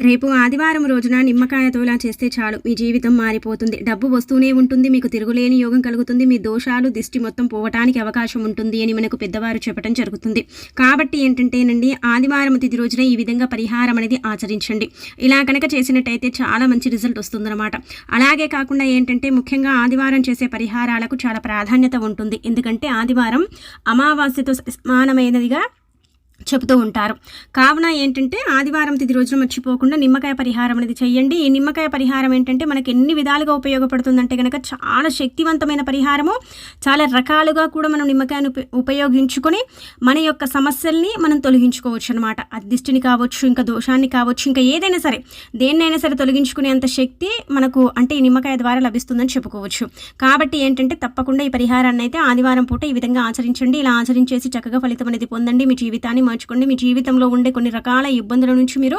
రేపు ఆదివారం రోజున నిమ్మకాయతో ఇలా చేస్తే చాలు. మీ జీవితం మారిపోతుంది. డబ్బు వస్తూనే ఉంటుంది. మీకు తిరుగులేని యోగం కలుగుతుంది. మీ దోషాలు దిష్టి మొత్తం పోవటానికి అవకాశం ఉంటుంది అని మనకు పెద్దవారు చెప్పడం జరుగుతుంది. కాబట్టి ఏంటంటేనండి ఆదివారం తిథి రోజున ఈ విధంగా పరిహారం అనేది ఆచరించండి. ఇలా కనుక చేసినట్టయితే చాలా మంచి రిజల్ట్ వస్తుందన్నమాట. అలాగే కాకుండా ఏంటంటే ముఖ్యంగా ఆదివారం చేసే పరిహారాలకు చాలా ప్రాధాన్యత ఉంటుంది. ఎందుకంటే ఆదివారం అమావాస్యతో సమానమైనదిగా చెబుతూ ఉంటారు. కావున ఏంటంటే ఆదివారం తిది రోజున మర్చిపోకుండా నిమ్మకాయ పరిహారం అనేది చేయండి ఈ నిమ్మకాయ పరిహారం ఏంటంటే మనకి ఎన్ని విధాలుగా ఉపయోగపడుతుందంటే కనుక చాలా శక్తివంతమైన పరిహారము. చాలా రకాలుగా కూడా మనం నిమ్మకాయను ఉపయోగించుకొని మన యొక్క సమస్యల్ని మనం తొలగించుకోవచ్చు అనమాట అదిష్టిని కావచ్చు ఇంకా దోషాన్ని కావచ్చు ఇంకా ఏదైనా సరే దేన్నైనా సరే తొలగించుకునే అంత శక్తి మనకు అంటే ఈ నిమ్మకాయ ద్వారా లభిస్తుందని చెప్పుకోవచ్చు. కాబట్టి ఏంటంటే తప్పకుండా ఈ పరిహారాన్ని అయితే ఆదివారం పూట ఈ విధంగా ఆచరించండి. ఇలా ఆచరించేసి చక్కగా ఫలితం అనేది పొందండి. మీ జీవితాన్ని మార్చుకోండి. మీ జీవితంలో ఉండే కొన్ని రకాల ఇబ్బందుల నుంచి మీరు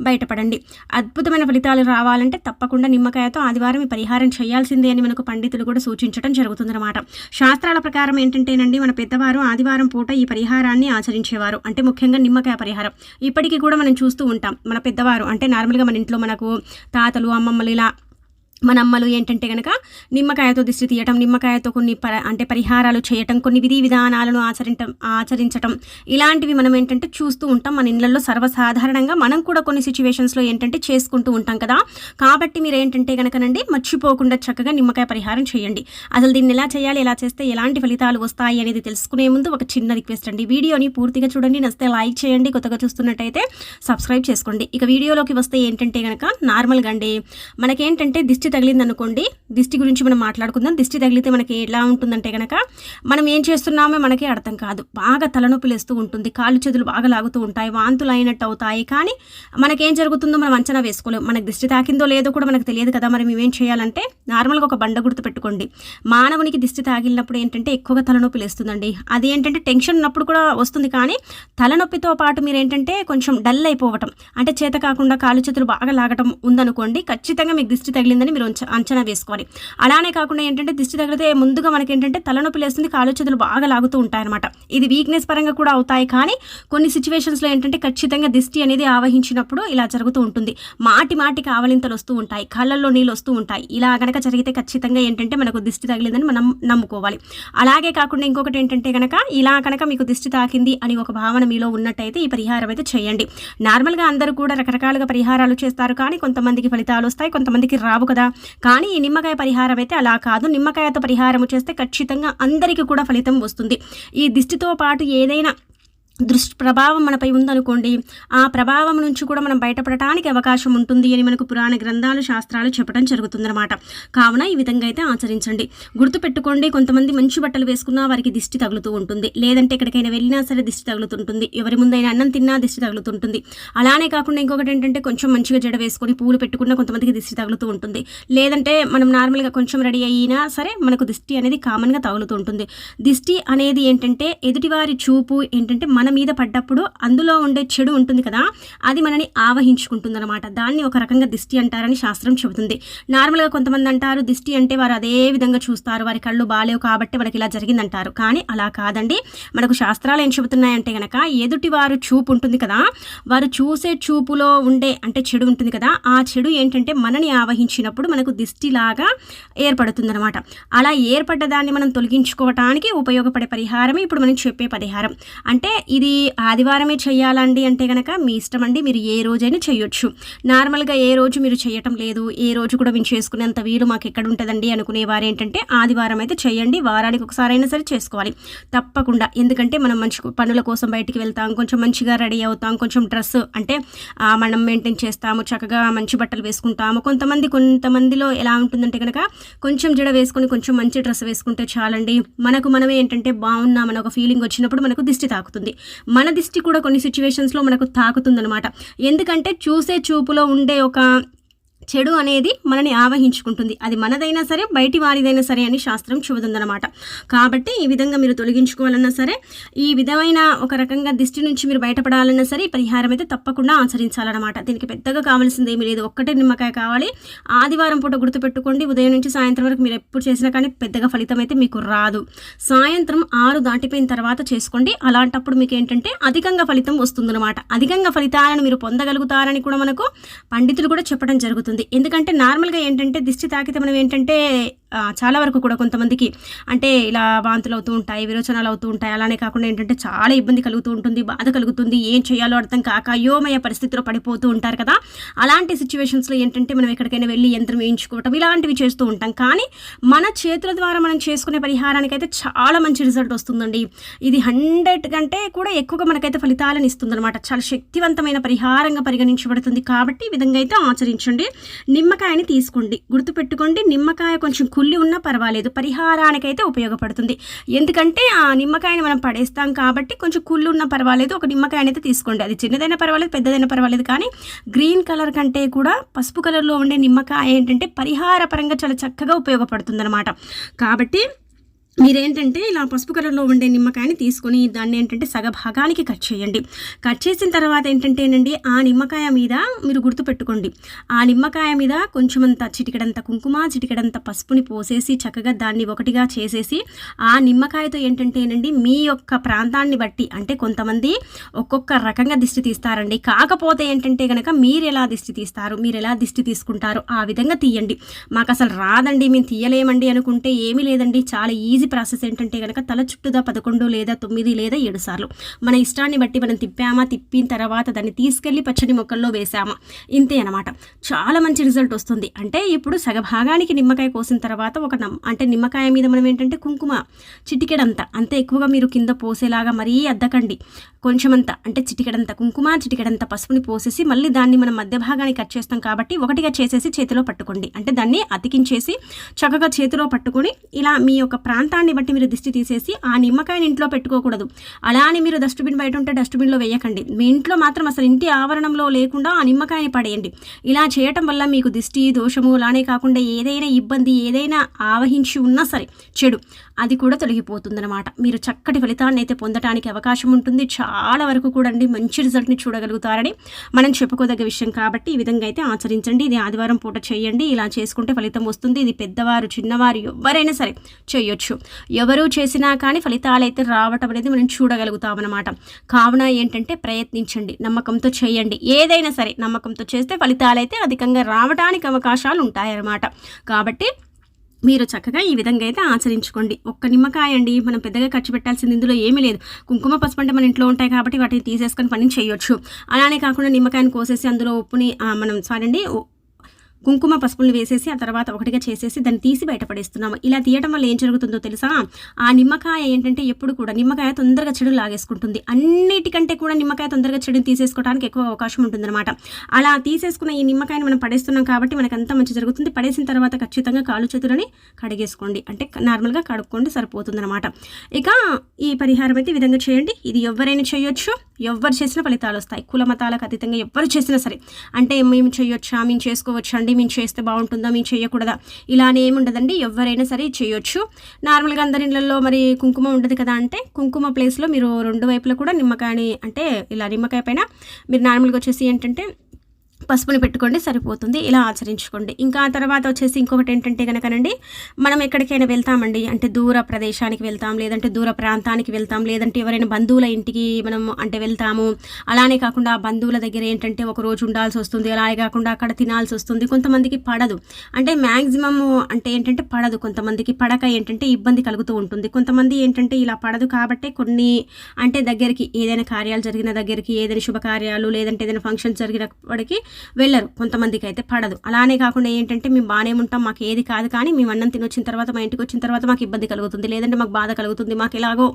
బయటపడండి. అద్భుతమైన ఫలితాలు రావాలంటే తప్పకుండా నిమ్మకాయతో ఆదివారం ఈ పరిహారం చేయాల్సిందే అని మనకు పండితులు కూడా సూచించడం జరుగుతుందన్నమాట. శాస్త్రాల ప్రకారం ఏంటంటేనండి మన పెద్దవారు ఆదివారం పూట ఈ పరిహారాన్ని ఆచరించేవారు. అంటే ముఖ్యంగా నిమ్మకాయ పరిహారం. ఇప్పటికీ కూడా మనం చూస్తూ ఉంటాం. మన పెద్దవారు అంటే నార్మల్గా మన ఇంట్లో మనకు తాతలు అమ్మమ్మలు ఇలా మన అమ్మలు ఏంటంటే కనుక నిమ్మకాయతో దిష్టి తీయటం నిమ్మకాయతో కొన్ని ప అంటే పరిహారాలు చేయటం కొన్ని విధి విధానాలను ఆచరించటం ఆచరించటం ఇలాంటివి మనం ఏంటంటే చూస్తూ ఉంటాం. మన ఇళ్ళల్లో సర్వసాధారణంగా మనం కూడా కొన్ని సిచ్యువేషన్స్లో ఏంటంటే చేసుకుంటూ ఉంటాం కదా. కాబట్టి మీరు ఏంటంటే కనుకనండి మర్చిపోకుండా చక్కగా నిమ్మకాయ పరిహారం చేయండి. అసలు దీన్ని ఎలా చేయాలి ఎలా చేస్తే ఎలాంటి ఫలితాలు వస్తాయి అనేది తెలుసుకునే ముందు ఒక చిన్న రిక్వెస్ట్ అండి. వీడియోని పూర్తిగా చూడండి. నచ్చితే లైక్ చేయండి. కొత్తగా చూస్తున్నట్టయితే సబ్స్క్రైబ్ చేసుకోండి. ఇక వీడియోలోకి వస్తే ఏంటంటే కనుక నార్మల్గా అండి మనకేంటంటే దిష్టి దిష్టి తగిలింది అనుకోండి దిష్టి గురించి మనం మాట్లాడుకుందాం. దిష్టి తగిలితే మనకి ఎలా ఉంటుందంటే కనుక మనం ఏం చేస్తున్నామో మనకి అర్థం కాదు. బాగా తలనొప్పి లేస్తూ ఉంటుంది. కాళ్ళు చేతులు బాగా లాగుతూ ఉంటాయి. వాంతులు అయినట్టు అవుతాయి. కానీ మనకేం జరుగుతుందో మనం అంచనా వేసుకోలేము మనకు దిష్టి తాకిందో లేదో కూడా మనకు తెలియదు కదా. మరి మేమేం చేయాలంటే నార్మల్గా ఒక బండ గుర్తు పెట్టుకోండి. మానవునికి దిష్టి తాగిలినప్పుడు ఏంటంటే ఎక్కువగా తలనొప్పి లేస్తుందండి. అది ఏంటంటే టెన్షన్ ఉన్నప్పుడు కూడా వస్తుంది కానీ తలనొప్పితో పాటు మీరు ఏంటంటే కొంచెం డల్ అయిపోవటం. అంటే చేత కాకుండా కాళ్ళు చేతులు బాగా లాగటం ఉందనుకోండి ఖచ్చితంగా మీకు దిష్టి తగిలిందని మీరు అంచనా వేసుకోవాలి. అలానే కాకుండా ఏంటంటే దిష్టి తగిలితే ముందుగా మనకి ఏంటంటే తలనొప్పి లేస్తుంది కాలు చేతులు బాగా లాగుతూ ఉంటాయన్నమాట. ఇది వీక్నెస్ పరంగా కూడా అవుతాయి. కానీ కొన్ని సిచ్యువేషన్స్లో ఏంటంటే ఖచ్చితంగా దిష్టి అనేది ఆవహించినప్పుడు ఇలా జరుగుతూ ఉంటుంది. మాటి మాటికి ఆవలింతలు వస్తూ ఉంటాయి. కళ్ళల్లో నీళ్ళు వస్తూ ఉంటాయి. ఇలా కనుక జరిగితే ఖచ్చితంగా ఏంటంటే మనకు దిష్టి తగిలిందని మనం నమ్ముకోవాలి. అలాగే కాకుండా ఇంకొకటి ఏంటంటే కనుక ఇలా కనుక మీకు దిష్టి తాకింది అని ఒక భావన మీలో ఉన్నట్టయితే ఈ పరిహారం అయితే చేయండి. నార్మల్గా అందరూ కూడా రకరకాలుగా పరిహారాలు చేస్తారు. కానీ కొంతమందికి ఫలితాలు వస్తాయి కొంతమందికి రావు కదా. కానీ ఈ నిమ్మకాయ పరిహారం అయితే అలా కాదు. నిమ్మకాయతో పరిహారం చేస్తే ఖచ్చితంగా అందరికీ కూడా ఫలితం వస్తుంది. ఈ దిష్టితో పాటు ఏదైనా దృష్టి ప్రభావం మనపై ఉందనుకోండి ఆ ప్రభావం నుంచి కూడా మనం బయటపడటానికి అవకాశం ఉంటుంది అని మనకు పురాణ గ్రంథాలు శాస్త్రాలు చెప్పడం జరుగుతుందన్నమాట. కావున ఈ విధంగా అయితే ఆచరించండి. గుర్తుపెట్టుకోండి కొంతమంది మంచి బట్టలు వేసుకున్నా వారికి దిష్టి తగులుతూ ఉంటుంది. లేదంటే ఎక్కడికైనా వెళ్ళినా సరే దిష్టి తగులుతుంటుంది. ఎవరి ముందైనా అన్నం తిన్నా దిష్టి తగులుతుంటుంది. అలానే కాకుండా ఇంకొకటి ఏంటంటే కొంచెం మంచిగా జడ వేసుకొని పూలు పెట్టుకున్నా కొంతమందికి దిష్టి తగులుతూ ఉంటుంది. లేదంటే మనం నార్మల్గా కొంచెం రెడీ అయినా సరే మనకు దిష్టి అనేది కామన్గా తగులుతూ ఉంటుంది. దిష్టి అనేది ఏంటంటే ఎదుటివారి చూపు ఏంటంటే మన మన మీద పడ్డప్పుడు అందులో ఉండే చెడు ఉంటుంది కదా అది మనని ఆవహించుకుంటుందన్నమాట. దాన్ని ఒక రకంగా దిష్టి అంటారని శాస్త్రం చెబుతుంది. నార్మల్గా కొంతమంది అంటారు దిష్టి అంటే వారు అదే విధంగా చూస్తారు వారి కళ్ళు బాలేవు కాబట్టి మనకి ఇలా జరిగిందంటారు. కానీ అలా కాదండి. మనకు శాస్త్రాలు ఏం చెబుతున్నాయంటే కనుక ఎదుటి వారు చూపు ఉంటుంది కదా వారు చూసే చూపులో ఉండే అంటే చెడు ఉంటుంది కదా ఆ చెడు ఏంటంటే మనని ఆవహించినప్పుడు మనకు దిష్టిలాగా ఏర్పడుతుందన్నమాట. అలా ఏర్పడ్డ దాన్ని మనం తొలగించుకోవటానికి ఉపయోగపడే పరిహారమే ఇప్పుడు మనం చెప్పే పరిహారం. అంటే ఇది ఆదివారమే చేయాలండి అంటే కనుక మీ ఇష్టం అండి మీరు ఏ రోజైనా చేయొచ్చు. నార్మల్గా ఏ రోజు మీరు చేయటం లేదు ఏ రోజు కూడా మేము చేసుకునేంత వీలు మాకు ఎక్కడ ఉంటుందండి అనుకునేవారు ఏంటంటే ఆదివారం అయితే చేయండి వారానికి ఒకసారి అయినా సరే చేసుకోవాలి. తప్పకుండా. ఎందుకంటే మనం మంచి పనుల కోసం బయటికి వెళ్తాం కొంచెం మంచిగా రెడీ అవుతాం కొంచెం డ్రెస్ అంటే మనం మెయింటైన్ చేస్తాము చక్కగా మంచి బట్టలు వేసుకుంటాము. కొంతమంది కొంతమందిలో ఎలా ఉంటుందంటే కనుక కొంచెం జడ వేసుకొని కొంచెం మంచి డ్రెస్ వేసుకుంటే చాలండి. మనకు మనమే ఏంటంటే బాగున్నామని ఒక ఫీలింగ్ వచ్చినప్పుడు మనకు దిష్టి తాకుతుంది. మన దిష్టి కూడా కొన్ని సిచ్యువేషన్స్లో మనకు తాకుతుందనమాట ఎందుకంటే చూసే చూపులో ఉండే ఒక చెడు అనేది మనని ఆవహించుకుంటుంది. అది మనదైనా సరే బయటి వారిదైనా సరే అని శాస్త్రం చెబుతుందన్నమాట. కాబట్టి ఈ విధంగా మీరు తొలగించుకోవాలన్నా సరే ఈ విధమైన ఒక రకంగా దిష్టి నుంచి మీరు బయటపడాలన్నా సరే ఈ పరిహారం అయితే తప్పకుండా ఆచరించాలన్నమాట. దీనికి పెద్దగా కావాల్సింది ఏమీ లేదు. ఒక్కటే నిమ్మకాయ కావాలి. ఆదివారం పూట గుర్తుపెట్టుకోండి. ఉదయం నుంచి సాయంత్రం వరకు మీరు ఎప్పుడు చేసినా కానీ పెద్దగా ఫలితం అయితే మీకు రాదు. సాయంత్రం ఆరు దాటిపోయిన తర్వాత చేసుకోండి. అలాంటప్పుడు మీకు ఏంటంటే అధికంగా ఫలితం వస్తుందన్నమాట. అధికంగా ఫలితాలను మీరు పొందగలుగుతారని కూడా మనకు పండితులు కూడా చెప్పడం జరుగుతుంది. ఎందుకంటే నార్మల్గా ఏంటంటే దిష్టి తాకితే మనం ఏంటంటే చాలా వరకు కూడా కొంతమందికి అంటే ఇలా వాంతులు అవుతూ ఉంటాయి విరోచనాలు అవుతూ ఉంటాయి. అలానే కాకుండా ఏంటంటే చాలా ఇబ్బంది కలుగుతూ ఉంటుంది బాధ కలుగుతుంది ఏం చేయాలో అర్థం కాక అయోమయ పరిస్థితిలో పడిపోతూ ఉంటారు కదా. అలాంటి సిచ్యువేషన్స్లో ఏంటంటే మనం ఎక్కడికైనా వెళ్ళి యంత్రం వేయించుకోవటం ఇలాంటివి చేస్తూ ఉంటాం. కానీ మన చేతుల ద్వారా మనం చేసుకునే పరిహారానికి అయితే చాలా మంచి రిజల్ట్ వస్తుందండి. ఇది హండ్రెడ్ కంటే కూడా ఎక్కువగా మనకైతే ఫలితాలను ఇస్తుందన్నమాట. చాలా శక్తివంతమైన పరిహారంగా పరిగణించబడుతుంది కాబట్టి ఈ విధంగా అయితే ఆచరించండి. నిమ్మకాయని తీసుకోండి. గుర్తుపెట్టుకోండి నిమ్మకాయ కొంచెం కుళ్ళి ఉన్నా పర్వాలేదు పరిహారానికైతే ఉపయోగపడుతుంది. ఎందుకంటే ఆ నిమ్మకాయని మనం పడేస్తాం కాబట్టి కొంచెం కుళ్ళు ఉన్నా పర్వాలేదు ఒక నిమ్మకాయని అయితే తీసుకోండి. అది చిన్నదైనా పర్వాలేదు పెద్దదైనా పర్వాలేదు కానీ గ్రీన్ కలర్ కంటే కూడా పసుపు కలర్లో ఉండే నిమ్మకాయ ఏంటంటే పరిహార పరంగా చాలా చక్కగా ఉపయోగపడుతుంది అనమాట కాబట్టి మీరేంటంటే ఇలా పసుపు కలర్లో ఉండే నిమ్మకాయని తీసుకొని దాన్ని ఏంటంటే సగభాగానికి కట్ చేయండి. కట్ చేసిన తర్వాత ఏంటంటేనండి ఆ నిమ్మకాయ మీద మీరు గుర్తుపెట్టుకోండి. ఆ నిమ్మకాయ మీద కొంచెమంత చిటికడంత కుంకుమ చిటికెడంత పసుపుని పోసేసి చక్కగా దాన్ని ఒకటిగా చేసేసి ఆ నిమ్మకాయతో ఏంటంటేనండి మీ యొక్క ప్రాంతాన్ని బట్టి అంటే కొంతమంది ఒక్కొక్క రకంగా దిష్టి తీస్తారండి. కాకపోతే ఏంటంటే కనుక మీరు ఎలా దిష్టి తీస్తారు మీరు ఎలా దిష్టి తీసుకుంటారు ఆ విధంగా తీయండి. మాకు అసలు రాదండి మేము తీయలేమండి అనుకుంటే ఏమీ లేదండి. చాలా ఈజీ ప్రాసెస్ ఏంటంటే కనుక తల చుట్టూదా పదకొండు లేదా తొమ్మిది లేదా ఏడు సార్లు. మన ఇష్టాన్ని బట్టి మనం తిప్పామా తిప్పిన తర్వాత దాన్ని తీసుకెళ్ళి పచ్చడి మొక్కల్లో వేసామా ఇంతే అనమాట చాలా మంచి రిజల్ట్ వస్తుంది. అంటే ఇప్పుడు సగభాగానికి నిమ్మకాయ కోసిన తర్వాత ఒక నమ్ అంటే నిమ్మకాయ మీద మనం ఏంటంటే కుంకుమ చిటికెడంత అంత ఎక్కువగా మీరు కింద పోసేలాగా మరీ అద్దకండి. కొంచెమంత అంటే చిటికెడంత కుంకుమ చిటికెడంత పసుపుని పోసేసి మళ్ళీ దాన్ని మనం మధ్య భాగాన్ని కట్ చేస్తాం కాబట్టి ఒకటిగా చేసేసి చేతిలో పట్టుకోండి. అంటే దాన్ని అతికించేసి చక్కగా చేతిలో పట్టుకొని ఇలా మీ యొక్క ప్రాంతాన్ని బట్టి మీరు దిష్టి తీసేసి ఆ నిమ్మకాయని ఇంట్లో పెట్టుకోకూడదు. అలా అని మీరు డస్ట్బిన్ బయట ఉంటే డస్ట్బిన్లో వేయకండి. మీ ఇంట్లో మాత్రం అసలు ఇంటి ఆవరణంలో లేకుండా ఆ నిమ్మకాయని పడేయండి. ఇలా చేయటం వల్ల మీకు దిష్టి దోషము అలానే కాకుండా ఏదైనా ఇబ్బంది ఏదైనా ఆవహించి ఉన్నా సరే చెడు. అది కూడా తొలగిపోతుందన్నమాట. మీరు చక్కటి ఫలితాన్ని అయితే పొందడానికి అవకాశం ఉంటుంది. చాలా వరకు కూడా అండి మంచి రిజల్ట్ని చూడగలుగుతారని మనం చెప్పుకోదగ్గ విషయం కాబట్టి ఈ విధంగా అయితే ఆచరించండి. ఇది ఆదివారం పూట చేయండి. ఇలా చేసుకుంటే ఫలితం వస్తుంది. ఇది పెద్దవారు చిన్నవారు ఎవరైనా సరే చేయొచ్చు. ఎవరు చేసినా కానీ ఫలితాలు అయితే రావటం అనేది మనం చూడగలుగుతామన్నమాట. కావున ఏంటంటే ప్రయత్నించండి నమ్మకంతో చేయండి. ఏదైనా సరే నమ్మకంతో చేస్తే ఫలితాలు అయితే అధికంగా రావడానికి అవకాశాలు ఉంటాయన్నమాట. కాబట్టి మీరు చక్కగా ఈ విధంగా అయితే ఆచరించుకోండి. ఒక్క నిమ్మకాయ అండి మనం పెద్దగా ఖర్చు పెట్టాల్సింది ఇందులో ఏమీ లేదు. కుంకుమ పసుపు అంటే మన ఇంట్లో ఉంటాయి కాబట్టి వాటిని తీసేసుకొని పని చేయొచ్చు. అలానే కాకుండా నిమ్మకాయని కోసేసి అందులో ఉప్పుని మనం సారీ అండి కుంకుమ పసుపుల్ని వేసేసి ఆ తర్వాత ఒకటిగా చేసేసి దాన్ని తీసి బయటపడేస్తున్నాము ఇలా తీయటం వల్ల ఏం జరుగుతుందో తెలుసా? ఆ నిమ్మకాయ ఏంటంటే ఎప్పుడు కూడా నిమ్మకాయ తొందరగా చెడు లాగేసుకుంటుంది. అన్నిటికంటే కూడా నిమ్మకాయ తొందరగా చెడుని తీసేసుకోవడానికి ఎక్కువ అవకాశం ఉంటుందన్నమాట. అలా తీసేసుకున్న ఈ నిమ్మకాయని మనం పడేస్తున్నాం కాబట్టి మనకు అంత మంచి జరుగుతుంది. పడేసిన తర్వాత ఖచ్చితంగా కాలు చేతులని కడిగేసుకోండి. అంటే నార్మల్గా కడుక్కోండి సరిపోతుందన్నమాట. ఇక ఈ పరిహారం అయితే ఈ విధంగా చేయండి. ఇది ఎవరైనా చేయొచ్చు. ఎవరు చేసిన ఫలితాలు వస్తాయి. కుల మతాలకు అతీతంగా ఎవరు చేసినా సరే. అంటే మేము చేయొచ్చా? మేము చేసుకోవచ్చా? అండి మేము చేస్తే బాగుంటుందా? మేము చేయకూడదా? ఇలానే ఏముండదండి ఎవరైనా సరే చేయొచ్చు. నార్మల్గా అందరి ఇళ్ళల్లో మరి కుంకుమ ఉండదు కదా అంటే కుంకుమ ప్లేస్లో మీరు రెండు వైపులా కూడా నిమ్మకాయని అంటే ఇలా నిమ్మకాయ పైన మీరు నార్మల్గా వచ్చేసి ఏంటంటే పసుపుని పెట్టుకోండి సరిపోతుంది. ఇలా ఆచరించుకోండి. ఇంకా ఆ తర్వాత వచ్చేసి ఇంకొకటి ఏంటంటే కనుకనండి మనం ఎక్కడికైనా వెళ్తామండి. అంటే దూర ప్రదేశానికి వెళ్తాం లేదంటే దూర ప్రాంతానికి వెళ్తాం లేదంటే ఎవరైనా బంధువుల ఇంటికి మనం అంటే వెళ్తాము. అలానే కాకుండా ఆ బంధువుల దగ్గర ఏంటంటే ఒక రోజు ఉండాల్సి వస్తుంది. అలానే కాకుండా అక్కడ తినాల్సి వస్తుంది. కొంతమందికి పడదు. అంటే మ్యాక్సిమమ్ అంటే ఏంటంటే పడదు. కొంతమందికి పడక ఏంటంటే ఇబ్బంది కలుగుతూ ఉంటుంది. కొంతమంది ఏంటంటే ఇలా పడదు కాబట్టి కొన్ని అంటే దగ్గరికి ఏదైనా కార్యాలు జరిగిన దగ్గరికి ఏదైనా శుభకార్యాలు లేదంటే ఏదైనా ఫంక్షన్స్ జరిగినప్పటికీ వెళ్ళరు. కొంతమందికి అయితే పడదు. అలానే కాకుండా ఏంటంటే మేము బాగానే ఉంటాం మాకు ఏది కాదు కానీ మేము అన్నం తినొచ్చిన తర్వాత మా ఇంటికి వచ్చిన తర్వాత మాకు ఇబ్బంది కలుగుతుంది. లేదంటే మాకు బాధ కలుగుతుంది. మాకు ఎలాగో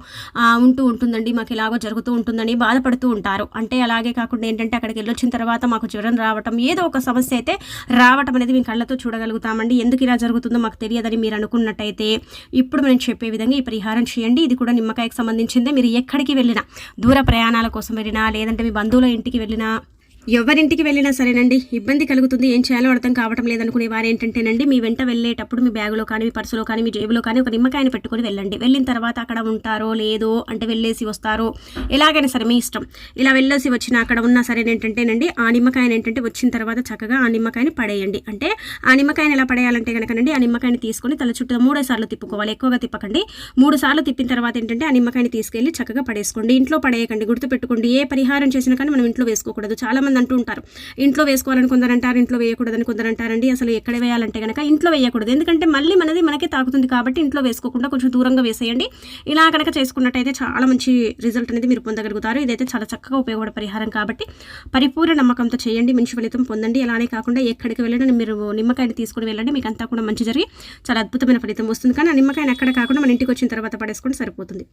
ఉంటూ ఉంటుందండి. మాకు ఎలాగో జరుగుతూ ఉంటుందని బాధపడుతూ ఉంటారు. అంటే అలాగే కాకుండా ఏంటంటే అక్కడికి వెళ్ళొచ్చిన తర్వాత మాకు జ్వరం రావటం ఏదో ఒక సమస్య అయితే రావటం అనేది మేము కళ్ళతో చూడగలుగుతామండి. ఎందుకు ఇలా జరుగుతుందో మాకు తెలియదని మీరు అనుకున్నట్టయితే ఇప్పుడు నేను చెప్పే విధంగా ఈ పరిహారం చేయండి. ఇది కూడా నిమ్మకాయకు సంబంధించిందే. మీరు ఎక్కడికి వెళ్ళినా దూర ప్రయాణాల కోసం వెళ్ళినా లేదంటే మీ బంధువుల ఇంటికి వెళ్ళినా ఎవరింటికి వెళ్ళినా సరేనండి. ఇబ్బంది కలుగుతుంది. ఏం చేయాలో అర్థం కావటం లేదనుకునే వారు ఏంటంటేనండి మీ వెంట వెళ్ళేటప్పుడు మీ బ్యాగులో కానీ మీ పర్సులో కానీ మీ జేబులో కానీ ఒక నిమ్మకాయని పెట్టుకొని వెళ్ళండి. వెళ్ళిన తర్వాత అక్కడ ఉంటారో లేదో అంటే వెళ్ళేసి వస్తారో ఎలాగైనా సరే మీ ఇష్టం. ఇలా వెళ్ళేసి వచ్చిన అక్కడ ఉన్నా సరే ఏంటంటేనండి ఆ నిమ్మకాయని ఏంటంటే వచ్చిన తర్వాత చక్కగా ఆ నిమ్మకాయని పడేయండి. అంటే ఆ నిమ్మకాయని ఎలా పడేయాలంటే కనుకనండి ఆ నిమ్మకాయని తీసుకొని తల చుట్టూ మూడే సార్లు తిప్పుకోవాలి. ఎక్కువగా తిప్పకండి. మూడు సార్లు తిప్పిన తర్వాత ఏంటంటే ఆ నిమ్మకాయని తీసుకెళ్ళి చక్కగా పడేసుకోండి. ఇంట్లో పడేయకండి. గుర్తుపెట్టుకోండి. ఏ పరిహారం చేసినా కానీ మనం ఇంట్లో వేసుకోకూడదు. చాలా మంది అంటూ ఉంటారు ఇంట్లో వేసుకోవాలని కొందరు అంటారు ఇంట్లో వేయకూడదని కొందరు అంటారండి. అసలు ఎక్కడ వేయాలంటే కనుక ఇంట్లో వేయకూడదు. ఎందుకంటే మళ్ళీ మనది మనకే తాకుతుంది కాబట్టి ఇంట్లో వేసుకోకుండా కొంచెం దూరంగా వేసేయండి. ఇలా కనుక చేసుకున్నట్టయితే చాలా మంచి రిజల్ట్ అనేది మీరు పొందగలుగుతారు. ఇదైతే చాలా చక్కగా ఉపయోగపడే పరిహారం కాబట్టి పరిపూర్ణ నమ్మకంతో చేయండి. మంచి ఫలితం పొందండి. అలానే కాకుండా ఎక్కడికి వెళ్ళినా మీరు నిమ్మకాయని తీసుకుని వెళ్ళండి. మీకు అంతా కూడా మంచి జరిగి చాలా అద్భుతమైన ఫలితం వస్తుంది. కానీ ఆ నిమ్మకాయని ఎక్కడ కాకుండా మన ఇంటికి వచ్చిన తర్వాత పడేసుకుంటే సరిపోతుంది.